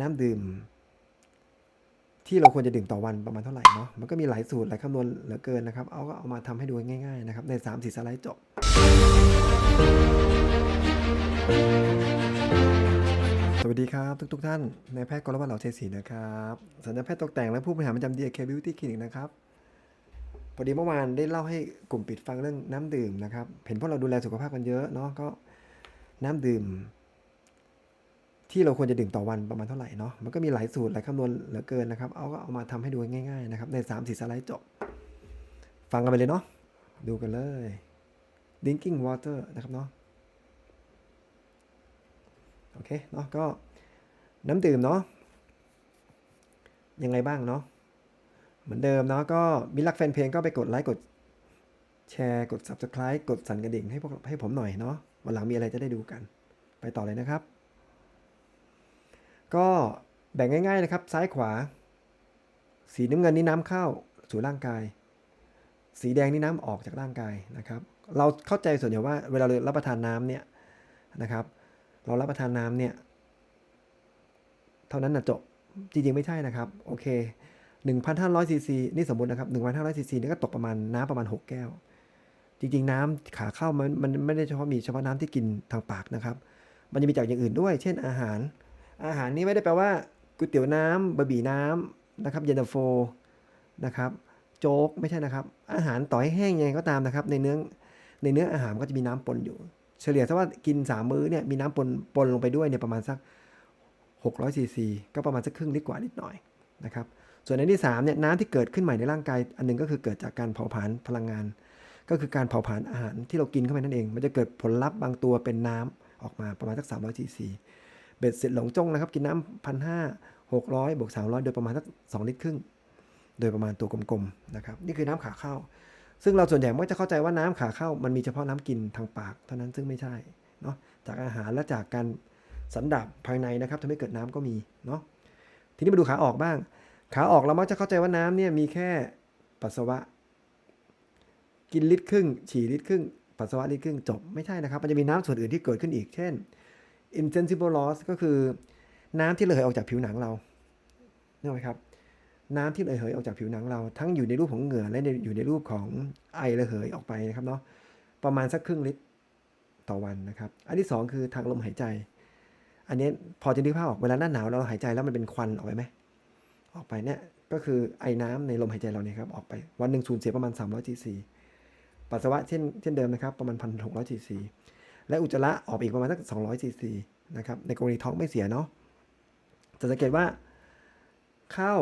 น้ำดื่ม ที่เราควรจะดื่มต่อวันประมาณเท่าไหร่เนาะมันก็มีหลายสูตรหลายคำนวณเหลือเกินนะครับ เอาก็เอามาทำให้ดูง่ายๆนะครับใน3ามสี่สไลด์จบสวัสดีครับทุกๆท่านนายแพทย์กรวัตเหล่าเทศีนะครับสัญญาแพทย์ตกแต่งและผู้บริหารประจำ DK Beauty Clinic นะครับพอดีเมื่อวานได้เล่าให้กลุ่มปิดฟังเรื่องน้ำดื่มนะครับ เห็นพวกเราดูแลสุขภาพกันเยอะเนาะก็น้ำดื่ม ที่เราควรจะดื่มต่อวันประมาณเท่าไหร่เนาะมันก็มีหลายสูตรหลายคำนวณเหลือเกินนะครับเอาก็เอามาทำให้ดูง่ายๆนะครับใน3ามสี่สไลด์จบ ฟังกันไปเลยเนาะดูกันเลย drinking water นะครับเนาะโอเคเนาะก็น้ำดื่มเนาะยังไงบ้างเนาะเหมือนเดิมเนาะก็มิลักแฟนเพลงก็ไปกดไลค์กดแชร์กด subscribe กดสั่นกระดิ่งให้พวกให้ผมหน่อยเนาะวันหลังมีอะไรจะได้ดูกัน ไปต่อเลยนะครับ ก็แบ่งง่ายๆนะครับ ซ้ายขวา สีน้ำเงินนี่น้ำเข้าสู่ร่างกาย สีแดงนี่น้ำออกจากร่างกายนะครับ เราเข้าใจส่วนใหญ่ว่าเวลาเรารับประทานน้ำเนี่ยนะครับ เรารับประทานน้ำเนี่ยเท่านั้นนะจบจริงๆไม่ใช่นะครับ โอเค 1,500ซีซีนี่สมมตินะครับ1,500ซีซีนี่ก็ตกประมาณน้ำประมาณ 6 แก้ว จริงๆ น้ำขาเข้ามันมันไม่ได้เฉพาะมีเฉพาะน้ำที่กินทางปากนะครับ มันจะมีจากอย่างอื่นด้วย เช่นอาหาร อาหารนี่ไม่ได้แปลว่าก๋วยเตี๋ยวน้ำบะหมี่น้ำนะครับเย็นตาโฟนะครับโจ๊กไม่ใช่นะครับ อาหารต่อให้แห้งยังไงก็ตามนะครับ ในเนื้อในเนื้ออาหารก็จะมีน้ำปนอยู่ เฉลี่ยถ้าว่ากินสามมื้อเนี่ยมีน้ำปนปนลงไปด้วยเนี่ยประมาณสัก600ซีซีก็ประมาณสักครึ่งลิตรกว่านิดหน่อยนะครับส่วนในที่3เนี่ยน้ำที่เกิดขึ้นใหม่ในร่างกายอันหนึงก็คือเกิดจากการเผาผลาญพลังงาน ก็คือการเผาผลาญอาหารที่เรากินเข้าไปนั่นเอง มันจะเกิดผลลัพธ์บางตัวเป็นน้ำออกมาประมาณสัก300ซีซี เบ็ดเสร็จหลงจงนะครับ กินน้ำพันห้าหกร้อยบวกสามร้อยโดยประมาณสักสองลิตรครึ่ง โดยประมาณตัวกลมๆนะครับ นี่คือน้ำขาเข้า ซึ่งเราส่วนใหญ่มักจะเข้าใจว่าน้ำขาเข้ามันมีเฉพาะน้ำกินทางปากเท่านั้นซึ่งไม่ใช่เนาะจากอาหารและจากการสันดาบภายในนะครับทำให้เกิดน้ำก็มีเนาะทีนี้มาดูขาออกบ้าง ขาออกเรามักจะเข้าใจว่าน้ำเนี่ยมีแค่ปัสสาวะ กินลิตรครึ่ง ฉี่ลิตรครึ่ง ปัสสาวะลิตรครึ่งจบไม่ใช่นะครับ มันจะมีน้ำส่วนอื่นที่เกิดขึ้นอีก เช่น insensible loss ก็คือน้ำที่ระเหยออกจากผิวหนังเรานึกไหมครับ น้ำที่ระเหยออกจากผิวหนังเรา ทั้งอยู่ในรูปของเหงื่อและอยู่ในรูปของไอระเหยออกไปนะครับเนาะประมาณสักครึ่งลิตรต่อวันนะครับ อันที่สองคือทางลมหายใจ อันนี้พอจะนึกภาพออกเวลาหน้าหนาวเราหายใจแล้วมันเป็นควันออกไปไหมออกไปเนี่ยก็คือไอน้ำในลมหายใจเราเนี่ยครับออกไปวันหนึ่งสูญเสียประมาณ300 cc ปัสสาวะเช่นเช่นเดิมนะครับประมาณ1,600 cc และอุจจาระออกอีกประมาณสัก200 cc นะครับในกรณีท้องไม่เสียเนาะจะสังเกตว่าเข้า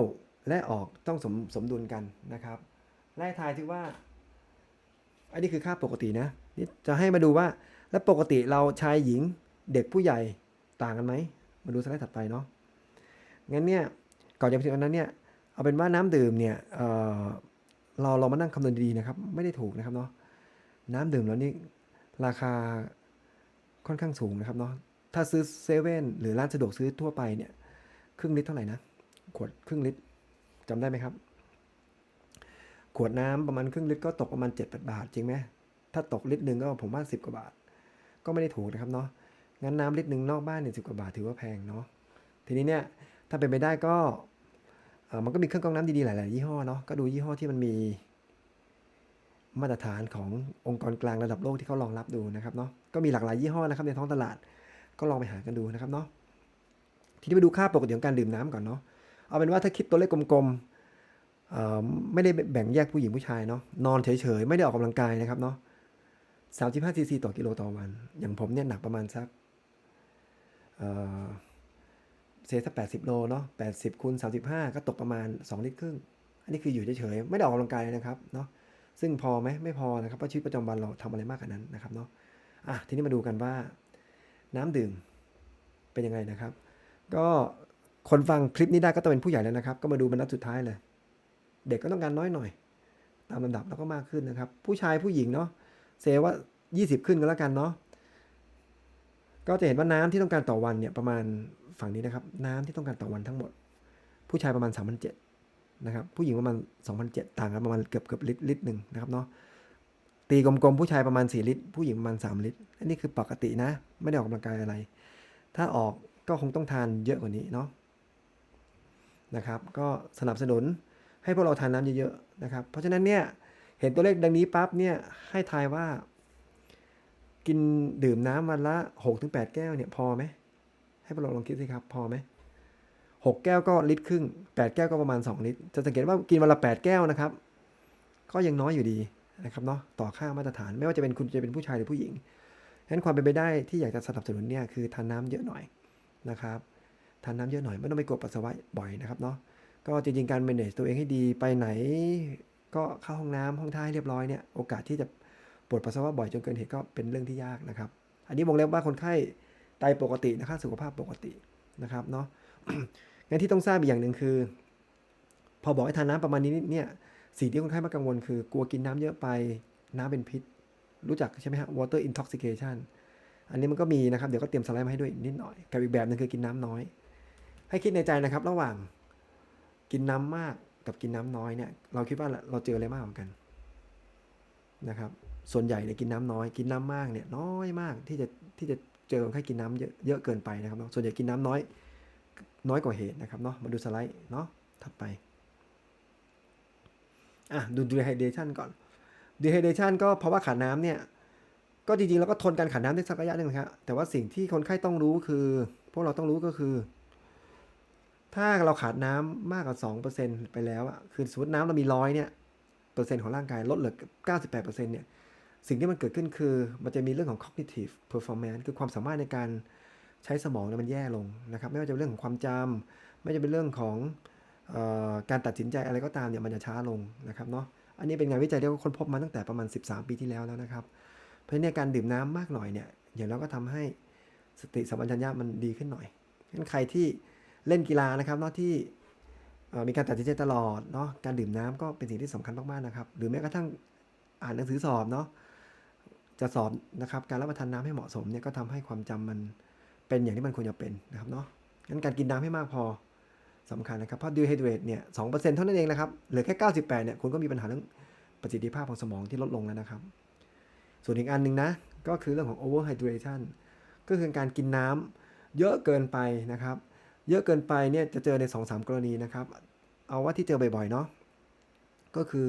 และออกต้องสมสมดุลกันนะครับไล่ทายที่ว่า อันนี้คือค่าปกตินะนี่จะให้มาดูว่าแล้วปกติเราชายหญิงเด็กผู้ใหญ่ต่างกันไหมมาดูสไลด์ถัดไปเนาะงั้นเนี่ยก่อนจะไปถึงอันนั้นเนี่ยเอาเป็นว่าน้ำดื่มเนี่ยเเราเรามานั่งคำนวณดีๆนะครับ ไม่ได้ถูกนะครับเนาะน้ำดื่มแล้วนี่ราคา ค่อนข้างสูงนะครับเนาะ ถ้าซื้อเซเว่นหรือร้านสะดวกซื้อทั่วไปเนี่ย ครึ่งลิตรเท่าไหร่นะ ขวดครึ่งลิตรจำได้ไหมครับ ขวดน้ำประมาณครึ่งลิตรก็ตกประมาณ7 8บาท จริงไหมถ้าตกลิตรหนึ่งก็ผมว่า 10 กว่าบาท ก็ไม่ได้ถูกนะครับเนาะ งั้นน้ำลิตรหนึ่งนอกบ้านเนี่ยสิกว่าบาทถือว่าแพงเนาะ ทีนี้เนี่ยถ้าเป็นไปได้ก็มันก็มีเครื่องกรองน้ำดีๆหลาย ๆ ยี่ห้อเนาะ ก็ดูยี่ห้อที่มันมี มาตรฐานขององค์กรกลางระดับโลกที่เขารองรับดูนะครับเนาะก็มีหลากหลายยี่ห้อนะครับในท้องตลาดก็ลองไปหากันดูนะครับเนาะทีนี้ไปดูค่าปกติของการดื่มน้ำก่อนเนาะเอาเป็นว่าถ้าคิดตัวเลขกลมๆไม่ได้แบ่งแยกผู้หญิงผู้ชายเนาะนอนเฉยๆ ไม่ได้ออกกำลังกายนะครับเนาะ35ซีซีต่อกิโลต่อวัน อย่างผมเนี่ยหนักประมาณสักเอ่อเซสัก80โลเนาะ80คูณ35ก็ตกประมาณ2ลิตรครึ่ง อันนี้คืออยู่เฉยๆ ไม่ได้ออกกำลังกายเลยนะครับเนาะ ซึ่งพอไหมไม่พอนะครับเพราะชีวิตประจำวันเราทำอะไรมากกว่านั้นนะครับเนาะอะทีนี้มาดูกันว่า น้ำดื่มเป็นยังไงนะครับ ก็คนฟังคลิปนี้ได้ก็ต้องเป็นผู้ใหญ่แล้วนะครับ ก็มาดูบรรทัดสุดท้ายเลย เด็กก็ต้องการน้อยหน่อย ตามลำดับแล้วก็มากขึ้นนะครับ ผู้ชายผู้หญิงเนาะเซว่า 20 ขึ้นก็แล้วกันเนาะก็จะเห็นว่าน้ำที่ต้องการต่อวันเนี่ยประมาณฝั่งนี้นะครับ น้ำที่ต้องการต่อวันทั้งหมด ผู้ชายประมาณ3,700 นะครับผู้หญิงประมาณ2,007ต่างกันประมาณเกือบเกือบลิตรลิตรหนึ่งนะครับเนาะตีกลมๆผู้ชายประมาณ 4 ลิตร ผู้หญิงประมาณ 3 ลิตรอันนี้คือปกตินะ ไม่ได้ออกกำลังกายอะไร ถ้าออกก็คงต้องทานเยอะกว่านี้เนาะนะครับ ก็สนับสนุนให้พวกเราทานน้ำเยอะๆนะครับ เพราะฉะนั้นเนี่ยเห็นตัวเลขดังนี้ปั๊บเนี่ยให้ทายว่า กินดื่มน้ำวันละ 6-8 แก้วเนี่ยพอไหมให้พวกเราลองคิดสิครับพอไหม หกแก้วก็ลิตรครึ่งแปดแก้วก็ประมาณ 2 ลิตร จะสังเกตว่ากินวันละ 8 แก้วนะครับ ก็ยังน้อยอยู่ดีนะครับเนาะต่อค่ามาตรฐานไม่ว่าจะเป็นคุณจะเป็นผู้ชายหรือผู้หญิงฉะนั้นความเป็นไปได้ที่อยากจะสนับสนุนเนี่ยคือทานน้ำเยอะหน่อยนะครับทานน้ำเยอะหน่อยไม่ต้องไปกดปัสสาวะบ่อยนะครับเนาะก็จริงๆการ manage ตัวเองให้ดีไปไหน ก็เข้าห้องน้ำห้องท่าให้เรียบร้อยเนี่ยโอกาสที่จะปวดปัสสาวะบ่อยจนเกินเหตุก็เป็นเรื่องที่ยากนะครับ อันนี้วงเล็บว่าคนไข้ไตปกตินะครับสุขภาพปกตินะครับเนาะ งั้นที่ต้องทราบอีกอย่างหนึ่งคือ พอบอกให้ทานน้ำประมาณนี้เนี่ยสิ่งที่คนไข้มักกังวลคือกลัวกินน้ำเยอะไปน้ำเป็นพิษ รู้จักใช่ไหมฮะ water intoxication อันนี้มันก็มีนะครับ เดี๋ยวก็เตรียมสไลด์มาให้ด้วยนิดหน่อยกับอีกแบบหนึงคือกินน้ำน้อย ให้คิดในใจนะครับ ระหว่างกินน้ำมากกับกินน้ำน้อยเนี่ย เราคิดว่าเราเจออะไรมากกว่ากันนะครับ ส่วนใหญ่เนี่ยกินน้ำน้อย กินน้ำมากเนี่ยน้อยมากที่จะที่จะเจอคนไข้กินน้ำเยอะเยอะเกินไปนะครับเนาส่วนใหญ่กินน้ำน้อย น้อยกว่าเหตุนะครับเนาะมาดูสไลด์เนาะถัดไปอะดู dehydration ก่อน dehydration ก็เพราะว่าขาดน้ำเนี่ยก็จริงๆแล้วก็ทนการขาดน้ำได้สักระยะหนึ่งนะครับแต่ว่าสิ่งที่คนไข้ต้องรู้คือ พวกเราต้องรู้ก็คือ ถ้าเราขาดน้ำมากกว่า2%ไปแล้วอะคือสมมติน้ำเรามีร้อยเนี่ยเปอร์เซ็นต์ของร่างกายลดเหลือ 98%เนี่ยสิ่งที่มันเกิดขึ้นคือ มันจะมีเรื่องของ cognitive performance คือความสามารถในการ ใช้สมองเนี่ยมันแย่ลงนะครับ ไม่ว่าจะเป็นเรื่องของความจำไม่ว่าจะเป็นเรื่องของออการตัดสินใจอะไรก็ตามเนี่ยมันจะช้าลงนะครับเนาะอันนี้เป็นงานวิจัยที่ค้นพบมาตั้งแต่ประมาณ 13 ปีที่แล้วแล้วนะครับ เพราะฉะนั้นเนยการดื่มน้ำมากหน่อยเนี่ยอย่างเราก็ทำให้สติสัมปชัญญะมันดีขึ้นหน่อยงั้นใครที่เล่นกีฬานะครับเนาะที่มีการตัดสินใจตลอดเนาะการดื่มน้ำก็เป็นสิ่งที่สำคัญมากๆนะครับ หรือแม้กระทั่งอ่านหนังสือสอบเนาะจะสอบนะครับการรับประทานน้ำให้เหมาะสมเนี่ยก็ทำให้ความจำมัน เป็นอย่างที่มันควรจะเป็นนะครับเนาะงั้นการกินน้ำให้มากพอสำคัญนะครับเพราะ dehydrate เนี่ยสองเปอร์เซ็นต์เท่านั้นเองนะครับเหลือแค่ 98เนี่ยคุณก็มีปัญหาเรื่องประสิทธิภาพของสมองที่ลดลงแล้วนะครับ ส่วนอีกอันหนึ่งนะ ก็คือเรื่องของ overhydration ก็คือการกินน้ำเยอะเกินไปนะครับ เยอะเกินไปเนี่ยจะเจอใน 2-3 กรณีนะครับ เอาว่าที่เจอบ่อยๆเนาะก็คือ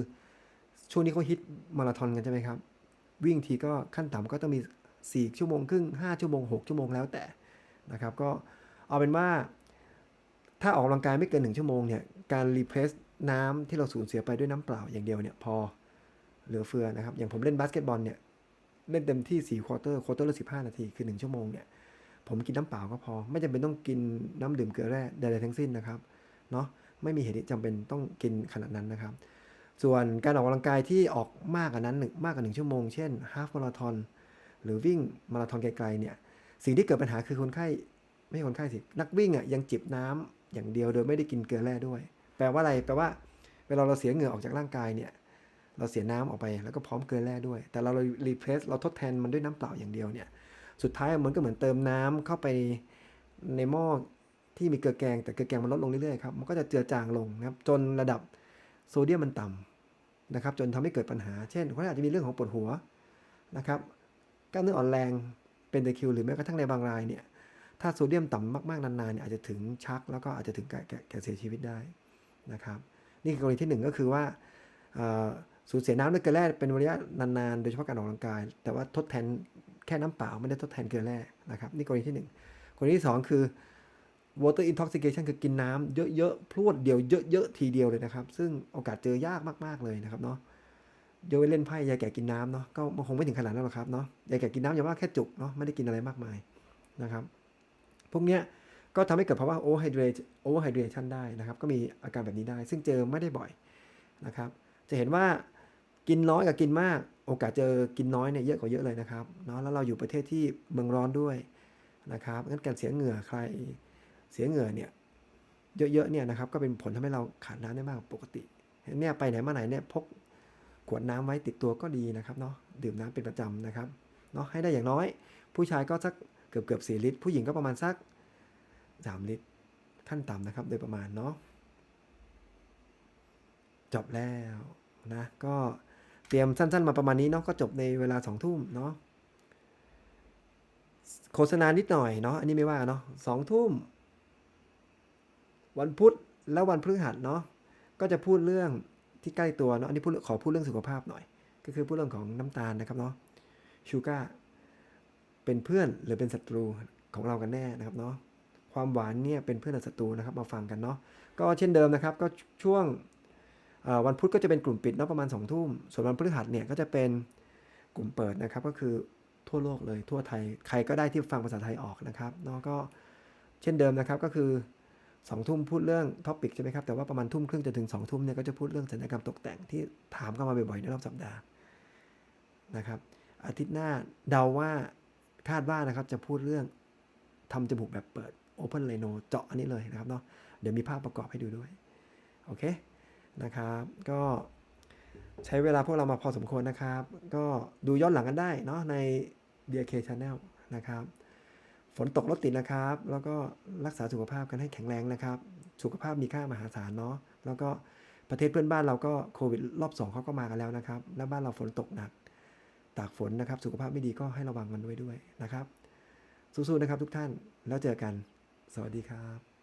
ช่วงนี้เขาฮิตมาราธอนกันใช่ไหมครับ วิ่งทีก็ขั้นต่ำก็ต้องมี 4 ชั่วโมงครึ่ง 5 ชั่วโมง 6 ชั่วโมงแล้วแต่ นะครับ ก็เอาเป็นว่าถ้าออกกำลังกายไม่เกิน1ชั่วโมงเนี่ย การรีเพลซน้ำที่เราสูญเสียไปด้วยน้ำเปล่าอย่างเดียวเนี่ยพอเหลือเฟือนะครับ อย่างผมเล่นบาสเกตบอลเนี่ยเล่นเต็มที่4ควอเตอร์ควอเตอร์ละ15นาที คือ 1 ชั่วโมงเนี่ยผมกินน้ำเปล่าก็พอ ไม่จำเป็นต้องกินน้ำดื่มเกลือแร่ใดๆทั้งสิ้นนะครับเนาะไม่มีเหตุที่จำเป็นต้องกินขนาดนั้นนะครับ ส่วนการออกกำลังกายที่ออกมากกว่านั้นหนึ่งมากกว่า1ชั่วโมง เช่นฮาฟมาราทอนหรือวิ่งมาราธอนไกลๆเนี่ย สิ่งที่เกิดปัญหาคือคนไข้ไม่คนไข้สิ นักวิ่งอะยังจิบน้ำอย่างเดียวโดยไม่ได้กินเกลือแร่ด้วย แปลว่าอะไร แปลว่าเวลาเราเสียเหงื่อออกจากร่างกายเนี่ย เราเสียน้ำออกไปแล้วก็พร้อมเกลือแร่ด้วย แต่เรารีเพลซเราทดแทนมันด้วยน้ำเปล่าอย่างเดียวเนี่ย สุดท้ายมันก็เหมือนเติมน้ำเข้าไปในหม้อที่มีเกลือแกงแต่เกลือแกงมันลดลงเรื่อยๆครับ มันก็จะเจือจางลงนะครับ จนระดับโซเดียมมันต่ำนะครับ จนทำให้เกิดปัญหา เช่นเขาอาจจะมีเรื่องของปวดหัวนะครับ กล้ามเนื้ออ่อนแรง เป็นตะคริวหรือแม้กระทั่งในบางรายเนี่ยถ้าโซเดียมต่ำมากๆนานๆเนี่ยอาจจะถึงชักแล้วก็อาจจะถึงแก่แก่แกเสียชีวิตได้นะครับนี่คือกรณีที่หนึ่งก็คือว่าสูญเสียน้ำด้วยเกลือแร่เป็นระยะนานๆ โดยเฉพาะการออกกำลังกาย แต่ว่าทดแทนแค่น้ำเปล่าไม่ได้ทดแทนเกลือแร่นะครับนี่กรณีที่หนึ่งกรณีที่สองคือ water intoxication คือกินน้ำเยอะๆพรวดเดียวเยอะๆทีเดียวเลยนะครับ ซึ่งโอกาสเจอยากมากๆเลยนะครับเนาะ ยกเว้นเล่นไพ่ยายแก่กินน้ำเนาะก็มันคงไม่ถึงขนาดนั้นหรอกครับเนาะยายแก่กินน้ำอย่าว่าแค่จุกเนาะไม่ได้กินอะไรมากมายนะครับ พวกเนี้ยก็ทำให้เกิดภาวะ overhydrate overhydration ได้นะครับ ก็มีอาการแบบนี้ได้ ซึ่งเจอไม่ได้บ่อยนะครับ จะเห็นว่ากินน้อยกับกินมาก โอกาสเจอกินน้อยเนี่ยเยอะกว่าเยอะเลยนะครับเนาะแล้วเราอยู่ประเทศที่เมืองร้อนด้วยนะครับงั้นการเสียเหงื่อใครเสียเหงื่อเนี่ยเยอะๆเนี่ยนะครับก็เป็นผลทำให้เราขาดน้ำได้มากกว่าปกติเนี่ยไปไหนมาไหนเนี่ยพก ขวดน้ำไว้ติดตัวก็ดีนะครับเนาะดื่มน้ำเป็นประจำนะครับเนาะให้ได้อย่างน้อย ผู้ชายก็สักเกือบเกือบสี่ลิตร ผู้หญิงก็ประมาณสัก 3 ลิตร ขั้นต่ำนะครับ โดยประมาณเนาะจบแล้วนะก็เตรียมสั้น ๆ มาประมาณนี้เนาะก็จบในเวลาสองทุ่มเนาะโฆษณานิดหน่อยเนาะอันนี้ไม่ว่าเนาะสองทุ่ม วันพุธแล้ววันพฤหัสเนาะก็จะพูดเรื่อง ที่ใกล้ตัวเนาะอันนี้พูดขอพูดเรื่องสุขภาพหน่อย ก็คือพูดเรื่องของน้ำตาลนะครับเนาะชูการ์เป็นเพื่อนหรือเป็นศัตรูของเรากันแน่นะครับเนาะความหวานเนี่ยเป็นเพื่อนหรือศัตรูนะครับมาฟังกันเนาะก็เช่นเดิมนะครับก็ช่วงวันพุธก็จะเป็นกลุ่มปิดเนาะประมาณ2องทุ่มส่วนวันพฤหัสเนี่ยก็จะเป็นกลุ่มเปิดนะครับก็คือทั่วโลกเลยทั่วไทยใครก็ได้ที่ฟังภาษาไทยออกนะครับเนาะก็เช่นเดิมนะครับก็คือ สองทุ่มพูดเรื่องท็อปิกใช่ไหมครับ แต่ว่าประมาณทุ่มครึ่งจนถึงสองทุ่มเนี่ยก็จะพูดเรื่องศัลยกรรมตกแต่งที่ถามเข้ามาบ่อยๆในรอบสัปดาห์นะครับอาทิตย์หน้าเดาว่าคาดว่านะครับจะพูดเรื่องทำจมูกแบบเปิด Open r h i n o เจาะอันนี้เลยนะครับเนาะเดี๋ยวมีภาพประกอบให้ดูด้วย โอเคนะครับก็ใช้เวลาพวกเรามาพอสมควรนะครับ ก็ดูย้อนหลังกันได้เนาะใน DK Channel นะครับ ฝนตกรถติดนะครับ แล้วก็รักษาสุขภาพกันให้แข็งแรงนะครับ สุขภาพมีค่ามหาศาลเนาะ แล้วก็ประเทศเพื่อนบ้านเราก็โควิดรอบสองเขาก็มากันแล้วนะครับ แล้วบ้านเราฝนตกหนัก ตากฝนนะครับ สุขภาพไม่ดีก็ให้ระวังกันด้วยด้วยนะครับ สู้ๆนะครับทุกท่าน แล้วเจอกัน สวัสดีครับ